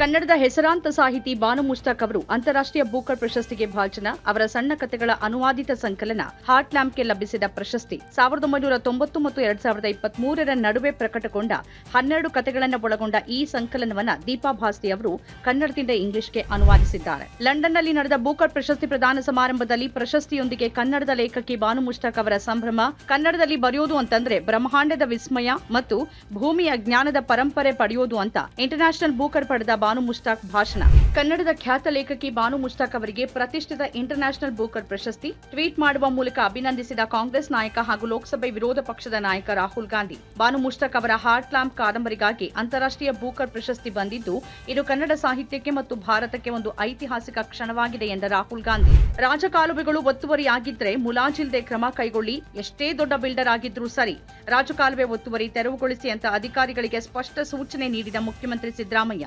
ಕನ್ನಡದ ಹೆಸರಾಂತ ಸಾಹಿತಿ ಬಾನು ಮುಷ್ತಾಕ್ ಅವರು ಅಂತಾರಾಷ್ಟ್ರೀಯ ಬೂಕರ್ ಪ್ರಶಸ್ತಿಗೆ ಭಾಜನ. ಅವರ ಸಣ್ಣ ಕಥೆಗಳ ಅನುವಾದಿತ ಸಂಕಲನ ಹಾರ್ಟ್ ಲ್ಯಾಂಪ್ಗೆ ಲಭಿಸಿದ ಪ್ರಶಸ್ತಿ. ಸಾವಿರದ ಒಂಬೈನೂರ ತೊಂಬತ್ತು ಮತ್ತು ಎರಡ್ ಸಾವಿರದ ಇಪ್ಪತ್ಮೂರರ ನಡುವೆ ಪ್ರಕಟಗೊಂಡ ಹನ್ನೆರಡು ಕಥೆಗಳನ್ನು ಒಳಗೊಂಡ ಈ ಸಂಕಲನವನ್ನ ದೀಪಾ ಭಾಸ್ತಿ ಅವರು ಕನ್ನಡದಿಂದ ಇಂಗ್ಲಿಷ್ಗೆ ಅನುವಾದಿಸಿದ್ದಾರೆ. ಲಂಡನ್ನಲ್ಲಿ ನಡೆದ ಬೂಕರ್ ಪ್ರಶಸ್ತಿ ಪ್ರದಾನ ಸಮಾರಂಭದಲ್ಲಿ ಪ್ರಶಸ್ತಿಯೊಂದಿಗೆ ಕನ್ನಡದ ಲೇಖಕಿ ಬಾನು ಮುಷ್ತಾಕ್ ಅವರ ಸಂಭ್ರಮ, ಕನ್ನಡದಲ್ಲಿ ಬರೆಯೋದು ಅಂತಂದ್ರೆ ಬ್ರಹ್ಮಾಂಡದ ವಿಸ್ಮಯ ಮತ್ತು ಭೂಮಿಯ ಜ್ಞಾನದ ಪರಂಪರೆ ಪಡೆಯೋದು ಅಂತ ಇಂಟರ್ನ್ಯಾಷನಲ್ ಬೂಕರ್ ಪಡೆದ ಬಾನು ಮುಷ್ತಾಕ್ ಭಾಷಣ. ಕನ್ನಡದ ಖ್ಯಾತ ಲೇಖಕಿ ಬಾನು ಮುಷ್ತಾಕ್ ಅವರಿಗೆ ಪ್ರತಿಷ್ಠಿತ ಇಂಟರ್ನ್ಯಾಷನಲ್ ಬೂಕರ್ ಪ್ರಶಸ್ತಿ. ಟ್ವೀಟ್ ಮಾಡುವ ಮೂಲಕ ಅಭಿನಂದಿಸಿದ ಕಾಂಗ್ರೆಸ್ ನಾಯಕ ಹಾಗೂ ಲೋಕಸಭೆ ವಿರೋಧ ಪಕ್ಷದ ನಾಯಕ ರಾಹುಲ್ ಗಾಂಧಿ. ಬಾನು ಮುಷ್ತಾಕ್ ಅವರ ಹಾರ್ಟ್ ಲ್ಯಾಂಪ್ ಕಾದಂಬರಿಗಾಗಿ ಅಂತಾರಾಷ್ಟ್ರೀಯ ಬೂಕರ್ ಪ್ರಶಸ್ತಿ ಬಂದಿದ್ದು, ಇದು ಕನ್ನಡ ಸಾಹಿತ್ಯಕ್ಕೆ ಮತ್ತು ಭಾರತಕ್ಕೆ ಒಂದು ಐತಿಹಾಸಿಕ ಕ್ಷಣವಾಗಿದೆ ಎಂದ ರಾಹುಲ್ ಗಾಂಧಿ. ರಾಜಕಾಲುವೆಗಳು ಒತ್ತುವರಿಯಾಗಿದ್ರೆ ಮುಲಾಜಿಲ್ದೆ ಕ್ರಮ ಕೈಗೊಳ್ಳಿ, ಎಷ್ಟೇ ದೊಡ್ಡ ಬಿಲ್ಡರ್ ಆಗಿದ್ರೂ ಸರಿ. ರಾಜಕಾಲುವೆ ಒತ್ತುವರಿ ತೆರವುಗೊಳಿಸಿ ಅಂತ ಅಧಿಕಾರಿಗಳಿಗೆ ಸ್ಪಷ್ಟ ಸೂಚನೆ ನೀಡಿದ ಮುಖ್ಯಮಂತ್ರಿ ಸಿದ್ದರಾಮಯ್ಯ.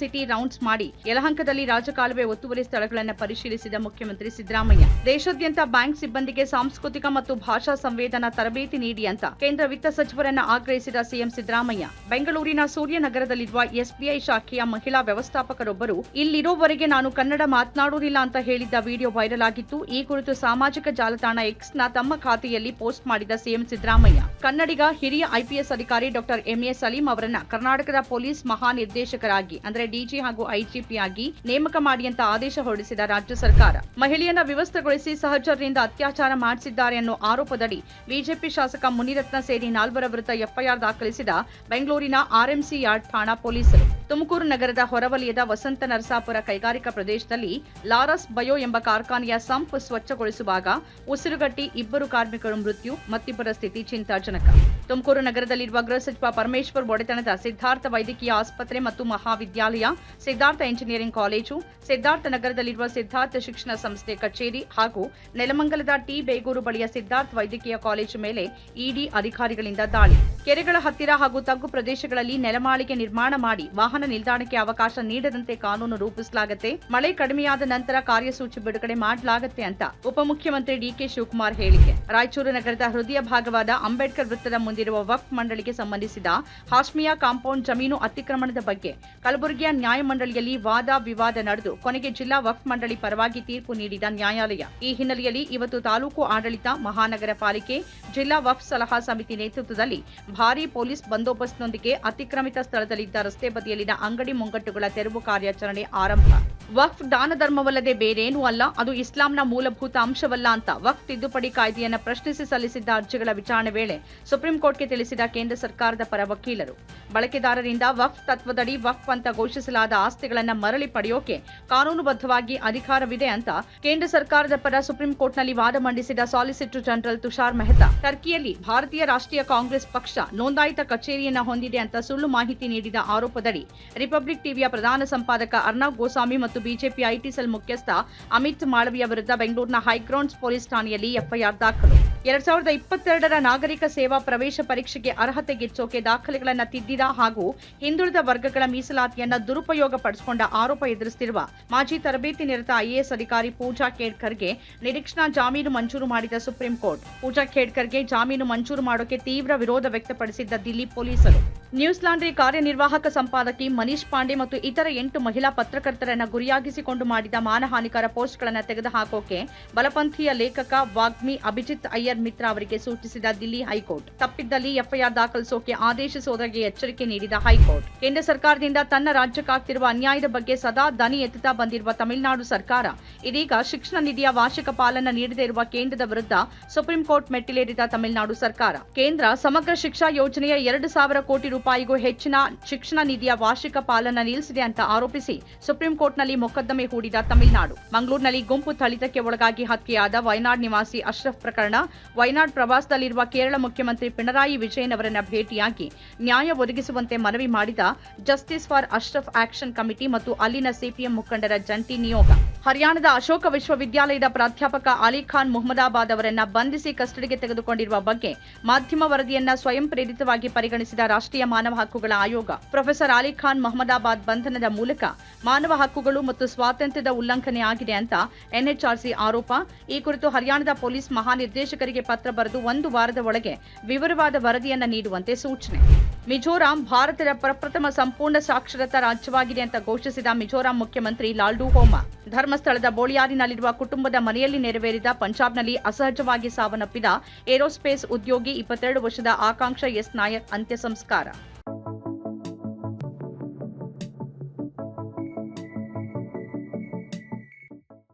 ಸಿಟಿ ರೌಂಡ್ಸ್ ಮಾಡಿ ಯಲಹಂಕದಲ್ಲಿ ರಾಜಕಾಲುವೆ ಒತ್ತುವರಿ ಸ್ಥಳಗಳನ್ನು ಪರಿಶೀಲಿಸಿದ ಮುಖ್ಯಮಂತ್ರಿ ಸಿದ್ದರಾಮಯ್ಯ. ದೇಶಾದ್ಯಂತ ಬ್ಯಾಂಕ್ ಸಿಬ್ಬಂದಿಗೆ ಸಾಂಸ್ಕೃತಿಕ ಮತ್ತು ಭಾಷಾ ಸಂವೇದನಾ ತರಬೇತಿ ನೀಡಿ ಅಂತ ಕೇಂದ್ರ ವಿತ್ತ ಸಚಿವರನ್ನು ಆಗ್ರಹಿಸಿದ ಸಿಎಂ ಸಿದ್ದರಾಮಯ್ಯ. ಬೆಂಗಳೂರಿನ ಸೂರ್ಯನಗರದಲ್ಲಿರುವ ಎಸ್ಬಿಐ ಶಾಖೆಯ ಮಹಿಳಾ ವ್ಯವಸ್ಥಾಪಕರೊಬ್ಬರು, ಇಲ್ಲಿರೋವರೆಗೆ ನಾನು ಕನ್ನಡ ಮಾತನಾಡುವುದಿಲ್ಲ ಅಂತ ಹೇಳಿದ್ದ ವಿಡಿಯೋ ವೈರಲ್ ಆಗಿತ್ತು. ಈ ಕುರಿತು ಸಾಮಾಜಿಕ ಜಾಲತಾಣ ಎಕ್ಸ್ನ ತಮ್ಮ ಖಾತೆಯಲ್ಲಿ ಪೋಸ್ಟ್ ಮಾಡಿದ ಸಿಎಂ ಸಿದ್ದರಾಮಯ್ಯ, ಕನ್ನಡಿಗ ಹಿರಿಯ ಐಪಿಎಸ್ ಅಧಿಕಾರಿ ಡಾಕ್ಟರ್ ಎಂಎ ಸಲೀಂ ಅವರನ್ನ ಕರ್ನಾಟಕದ ಪೊಲೀಸ್ ಮಹಾನಿರ್ದೇಶಕರಾಗಿ ಅಂದ್ರೆ ಡಿಜಿ ಹಾಗೂ ಐಜಿಪಿ ಆಗಿ ನೇಮಕ ಮಾಡಿ ಅಂತ ಆದೇಶ ಹೊರಡಿಸಿದ ರಾಜ್ಯ ಸರ್ಕಾರ. ಮಹಿಳೆಯನ್ನ ವ್ಯವಸ್ಥೆಗೊಳಿಸಿ ಸಹಚರರಿಂದ ಅತ್ಯಾಚಾರ ಮಾಡಿಸಿದ್ದಾರೆ ಅನ್ನೋ ಆರೋಪದಡಿ ಬಿಜೆಪಿ ಶಾಸಕ ಮುನಿರತ್ನ ಸೇರಿ ನಾಲ್ವರ ವಿರುದ್ಧ ಎಫ್ಐಆರ್ ದಾಖಲಿಸಿದ ಬೆಂಗಳೂರಿನ ಆರ್ಎಂಸಿ ಯಾರ್ಡ್ ಠಾಣಾ ಪೊಲೀಸರು. ತುಮಕೂರು ನಗರದ ಹೊರವಲಯದ ವಸಂತ ನರಸಾಪುರ ಕೈಗಾರಿಕಾ ಪ್ರದೇಶದಲ್ಲಿ ಲಾರಸ್ ಬಯೋ ಎಂಬ ಕಾರ್ಖಾನೆಯ ಸಂಪ್ ಸ್ವಚ್ಛಗೊಳಿಸುವಾಗ ಉಸಿರುಗಟ್ಟಿ ಇಬ್ಬರು ಕಾರ್ಮಿಕರು ಮೃತ್ಯು, ಮತ್ತಿಬ್ಬರ ಸ್ಥಿತಿ ಚಿಂತಾಜನಕ. ತುಮಕೂರು ನಗರದಲ್ಲಿರುವ ಗೃಹ ಸಚಿವ ಪರಮೇಶ್ವರ್ ಒಡೆತನದ ಸಿದ್ಧಾರ್ಥ ವೈದ್ಯಕೀಯ ಆಸ್ಪತ್ರೆ ಮತ್ತು ಮಹಾವಿದ್ಯಾಲಯ, ಸಿದ್ಧಾರ್ಥ ಇಂಜಿನಿಯರಿಂಗ್ ಕಾಲೇಜು, ಸಿದ್ಧಾರ್ಥ ನಗರದಲ್ಲಿರುವ ಸಿದ್ಧಾರ್ಥ ಶಿಕ್ಷಣ ಸಂಸ್ಥೆ ಕಚೇರಿ ಹಾಗೂ ನೆಲಮಂಗಲದ ಟಿ. ಬೇಗೂರು ಬಳಿಯ ಸಿದ್ಧಾರ್ಥ ವೈದ್ಯಕೀಯ ಕಾಲೇಜು ಮೇಲೆ ಇಡಿ ಅಧಿಕಾರಿಗಳಿಂದ ದಾಳಿ. ಕೆರೆಗಳ ಹತ್ತಿರ ಹಾಗೂ ತಗ್ಗು ಪ್ರದೇಶಗಳಲ್ಲಿ ನೆಲಮಾಳಿಗೆ ನಿರ್ಮಾಣ ಮಾಡಿ ವಾಹನ ನಿಲ್ದಾಣಕ್ಕೆ ಅವಕಾಶ ನೀಡದಂತೆ ಕಾನೂನು ರೂಪಿಸಲಾಗುತ್ತೆ. ಮಳೆ ಕಡಿಮೆಯಾದ ನಂತರ ಕಾರ್ಯಸೂಚಿ ಬಿಡುಗಡೆ ಮಾಡಲಾಗುತ್ತೆ ಅಂತ ಉಪಮುಖ್ಯಮಂತ್ರಿ ಡಿಕೆ ಶಿವಕುಮಾರ್ ಹೇಳಿಕೆ. ರಾಯಚೂರು ನಗರದ ಹೃದಯ ಭಾಗವಾದ ಅಂಬೇಡ್ಕರ್ ವೃತ್ತದ ಮುಂದಿರುವ ವಕ್ಫ್ ಮಂಡಳಿಗೆ ಸಂಬಂಧಿಸಿದ ಹಾಶ್ಮಿಯಾ ಕಾಂಪೌಂಡ್ ಜಮೀನು ಅತಿಕ್ರಮಣದ ಬಗ್ಗೆ ಕಲಬುರಗಿಯ ನ್ಯಾಯಮಂಡಳಿಯಲ್ಲಿ ವಾದ ವಿವಾದ ನಡೆದು ಕೊನೆಗೆ ಜಿಲ್ಲಾ ವಕ್ಫ್ ಮಂಡಳಿ ಪರವಾಗಿ ತೀರ್ಪು ನೀಡಿದ ನ್ಯಾಯಾಲಯ. ಈ ಹಿನ್ನೆಲೆಯಲ್ಲಿ ಇವತ್ತು ತಾಲೂಕು ಆಡಳಿತ, ಮಹಾನಗರ ಪಾಲಿಕೆ, ಜಿಲ್ಲಾ ವಕ್ಫ್ ಸಲಹಾ ಸಮಿತಿ ನೇತೃತ್ವದಲ್ಲಿ ಭಾರೀ ಪೊಲೀಸ್ ಬಂದೋಬಸ್ತ್ನೊಂದಿಗೆ ಅತಿಕ್ರಮಿತ ಸ್ಥಳದಲ್ಲಿದ್ದ ರಸ್ತೆ ಬದಿಯಲ್ಲಿನ ಅಂಗಡಿ ಮುಂಗಟ್ಟುಗಳ ತೆರವು ಕಾರ್ಯಾಚರಣೆ ಆರಂಭ. ವಕ್ಫ್ ದಾನ ಧರ್ಮವಲ್ಲದೆ ಬೇರೇನೂ ಅಲ್ಲ, ಅದು ಇಸ್ಲಾಂನ ಮೂಲಭೂತ ಅಂಶವಲ್ಲ ಅಂತ ವಕ್ಫ್ ತಿದ್ದುಪಡಿ ಕಾಯ್ದೆಯನ್ನು ಪ್ರಶ್ನಿಸಿ ಸಲ್ಲಿಸಿದ್ದ ಅರ್ಜಿಗಳ ವಿಚಾರಣೆ ವೇಳೆ ಸುಪ್ರೀಂ ಕೋರ್ಟ್ಗೆ ತಿಳಿಸಿದ ಕೇಂದ್ರ ಸರ್ಕಾರದ ಪರ ವಕೀಲರು. ಬಳಕೆದಾರರಿಂದ ವಕ್ಫ್ ತತ್ವದಡಿ ವಕ್ಫ್ ಅಂತ ಘೋಷಿಸಲಾದ ಆಸ್ತಿಗಳನ್ನು ಮರಳಿ ಪಡೆಯೋಕೆ ಕಾನೂನುಬದ್ಧವಾಗಿ ಅಧಿಕಾರವಿದೆ ಅಂತ ಕೇಂದ್ರ ಸರ್ಕಾರದ ಪರ ಸುಪ್ರೀಂ ಕೋರ್ಟ್ನಲ್ಲಿ ವಾದ ಮಂಡಿಸಿದ ಸಾಲಿಸಿಟರ್ ಜನರಲ್ ತುಷಾರ್ ಮೆಹ್ತಾ, ಟರ್ಕಿಯಲ್ಲಿ ಭಾರತೀಯ ರಾಷ್ಟ್ರೀಯ ಕಾಂಗ್ರೆಸ್ ಪಕ್ಷ ನೋಂದಾಯಿತ ಕಚೇರಿಯನ್ನ ಹೊಂದಿದೆ ಅಂತ ಸುಳ್ಳು ಮಾಹಿತಿ ನೀಡಿದ ಆರೋಪದಡಿ ರಿಪಬ್ಲಿಕ್ ಟಿವಿಯ ಪ್ರಧಾನ ಸಂಪಾದಕ ಅರ್ನಾಬ್ ಗೋಸ್ವಾಮಿ ಮತ್ತು ಬಿಜೆಪಿ ಐಟಿ ಸೆಲ್ ಮುಖ್ಯಸ್ಥ ಅಮಿತ್ ಮಾಳವಿಯ ವಿರುದ್ಧ ಬೆಂಗಳೂರಿನ ಹೈಗ್ರೌಂಡ್ಸ್ ಪೊಲೀಸ್ ಠಾಣೆಯಲ್ಲಿ ಎಫ್ಐಆರ್ ದಾಖಲು. ಎರಡ್ ಸಾವಿರದ ಇಪ್ಪತ್ತೆರಡರ ನಾಗರಿಕ ಸೇವಾ ಪ್ರವೇಶ ಪರೀಕ್ಷೆಗೆ ಅರ್ಹತೆ ಗೆಚ್ಚೋಕೆ ದಾಖಲೆಗಳನ್ನು ತಿದ್ದಿದ ಹಾಗೂ ಹಿಂದುಳಿದ ವರ್ಗಗಳ ಮೀಸಲಾತಿಯನ್ನು ದುರುಪಯೋಗ ಪಡಿಸಿಕೊಂಡ ಆರೋಪ ಎದುರಿಸುತ್ತಿರುವ ಮಾಜಿ ತರಬೇತಿ ನಿರತ ಐಎಎಸ್ ಅಧಿಕಾರಿ ಪೂಜಾ ಖೇಡ್ಕರ್ಗೆ ನಿರೀಕ್ಷಣಾ ಜಾಮೀನು ಮಂಜೂರು ಮಾಡಿದ ಸುಪ್ರೀಂ ಕೋರ್ಟ್. ಪೂಜಾ ಖೇಡ್ಕರ್ಗೆ ಜಾಮೀನು ಮಂಜೂರು ಮಾಡೋಕೆ ತೀವ್ರ ವಿರೋಧ ವ್ಯಕ್ತಪಡಿಸಿದ್ದ ದಿಲ್ಲಿ ಪೊಲೀಸರು. ನ್ಯೂಸ್ ಲಾಂಡ್ರಿ ಕಾರ್ಯನಿರ್ವಾಹಕ ಸಂಪಾದಕಿ ಮನೀಶ್ ಪಾಂಡೆ ಮತ್ತು ಇತರ ಎಂಟು ಮಹಿಳಾ ಪತ್ರಕರ್ತರನ್ನ ಗುರಿಯಾಗಿಸಿಕೊಂಡು ಮಾಡಿದ ಮಾನಹಾನಿಕರ ಪೋಸ್ಟ್ಗಳನ್ನು ತೆಗೆದುಹಾಕೋಕೆ ಬಲಪಂಥೀಯ ಲೇಖಕ ವಾಗ್ಮಿ ಅಭಿಜಿತ್ ಅಯ್ಯರ್ ಮಿತ್ರ ಅವರಿಗೆ ಸೂಚಿಸಿದ ದಿಲ್ಲಿ ಹೈಕೋರ್ಟ್. ತಪ್ಪಿದ್ದಲ್ಲಿ ಎಫ್ಐಆರ್ ದಾಖಲಿಸೋಕೆ ಆದೇಶಿಸುವುದಕ್ಕೆ ಎಚ್ಚರಿಕೆ ನೀಡಿದ ಹೈಕೋರ್ಟ್. ಕೇಂದ್ರ ಸರ್ಕಾರದಿಂದ ತನ್ನ ರಾಜ್ಯಕ್ಕಾಗ್ತಿರುವ ಅನ್ಯಾಯದ ಬಗ್ಗೆ ಸದಾ ದನಿ ಎತ್ತುತ್ತಾ ಬಂದಿರುವ ತಮಿಳುನಾಡು ಸರ್ಕಾರ, ಇದೀಗ ಶಿಕ್ಷಣ ನಿಧಿಯ ವಾರ್ಷಿಕ ಪಾಲನ್ನ ನೀಡದೇ ಇರುವ ಕೇಂದ್ರದ ವಿರುದ್ಧ ಸುಪ್ರೀಂ ಕೋರ್ಟ್ ಮೆಟ್ಟಿಲೇರಿದ ತಮಿಳುನಾಡು ಸರ್ಕಾರ. ಕೇಂದ್ರ ಸಮಗ್ರ ಶಿಕ್ಷಾ ಯೋಜನೆಯ ಎರಡು ಸಾವಿರ ಕೋಟಿ ರೂಪಾಯಿಗೂ ಹೆಚ್ಚಿನ ಶಿಕ್ಷಣ ನಿಧಿಯ ವಾರ್ಷಿಕ ಪಾಲನ ನಿಲ್ಲಿಸಿದೆ ಅಂತ ಆರೋಪಿಸಿ ಸುಪ್ರೀಂ ಕೋರ್ಟ್ನಲ್ಲಿ ಮೊಕದ್ದಮೆ ಹೂಡಿದ ತಮಿಳುನಾಡು. ಮಂಗಳೂರಿನಲ್ಲಿ ಗುಂಪು ಥಳಿತಕ್ಕೆ ಒಳಗಾಗಿ ಹತ್ಯೆಯಾದ ವಯನಾಡ್ ನಿವಾಸಿ ಅಶ್ರಫ್ ಪ್ರಕರಣ. ವಯನಾಡ್ ಪ್ರವಾಸದಲ್ಲಿರುವ ಕೇರಳ ಮುಖ್ಯಮಂತ್ರಿ ಪಿಣರಾಯಿ ವಿಜಯನ್ ಅವರನ್ನ ಭೇಟಿಯಾಗಿ ನ್ಯಾಯ ಒದಗಿಸುವಂತೆ ಮನವಿ ಮಾಡಿದ justice for Ashraf action committee ಮತ್ತು ಅಲ್ಲಿನ ಸಿಪಿಎಂ ಮುಖಂಡರ ಜಂಟಿ ನಿಯೋಗ. ಹರಿಯಾಣದ ಅಶೋಕ ವಿಶ್ವವಿದ್ಯಾಲಯದ ಪ್ರಾಧ್ಯಾಪಕ ಅಲಿಖಾನ್ ಮೊಹಮ್ಮದಾಬಾದ್ ಅವರನ್ನ ಬಂಧಿಸಿ ಕಸ್ಟಡಿಗೆ ತೆಗೆದುಕೊಂಡಿರುವ ಬಗ್ಗೆ ಮಾಧ್ಯಮ ವರದಿಯನ್ನ ಸ್ವಯಂ ಪ್ರೇರಿತವಾಗಿ ಪರಿಗಣಿಸಿದ ರಾಷ್ಟ್ರೀಯ ಮಾನವ ಹಕ್ಕುಗಳ ಆಯೋಗ, ಪ್ರೊಫೆಸರ್ ಅಲಿಖಾನ್ ಮಹಮ್ಮದಾಬಾದ್ ಬಂಧನದ ಮೂಲಕ ಮಾನವ ಹಕ್ಕುಗಳು ಮತ್ತು ಸ್ವಾತಂತ್ರ್ಯದ ಉಲ್ಲಂಘನೆ ಆಗಿದೆ ಅಂತ ಎನ್ಎಚ್ಆರ್ಸಿ ಆರೋಪ. ಈ ಕುರಿತು ಹರಿಯಾಣದ ಪೊಲೀಸ್ ಮಹಾನಿರ್ದೇಶಕರಿಗೆ ಪತ್ರ ಬರೆದು ಒಂದು ವಾರದ ಒಳಗೆ ವಿವರವಾದ ವರದಿಯನ್ನು ನೀಡುವಂತೆ ಸೂಚನೆ. ಮಿಜೋರಾಂ ಭಾರತದ ಪ್ರಪ್ರಥಮ ಸಂಪೂರ್ಣ ಸಾಕ್ಷರತಾ ರಾಜ್ಯವಾಗಿದೆ ಅಂತ ಘೋಷಿಸಿದ ಮಿಜೋರಾಂ ಮುಖ್ಯಮಂತ್ರಿ ಲಾಲ್ಡು ಹೋಮಾ. ಧರ್ಮಸ್ಥಳದ ಬೋಳಿಯಾರಿನಲ್ಲಿರುವ ಕುಟುಂಬದ ಮನೆಯಲ್ಲಿ ನೆರವೇರಿದ ಪಂಜಾಬ್ನಲ್ಲಿ ಅಸಹಜವಾಗಿ ಸಾವನ್ನಪ್ಪಿದ ಏರೋಸ್ಪೇಸ್ ಉದ್ಯೋಗಿ ಇಪ್ಪತ್ತೆರಡು ವರ್ಷದ ಆಕಾಂಕ್ಷ ಎಸ್ ನಾಯಕ್ ಅಂತ್ಯ ಸಂಸ್ಕಾರ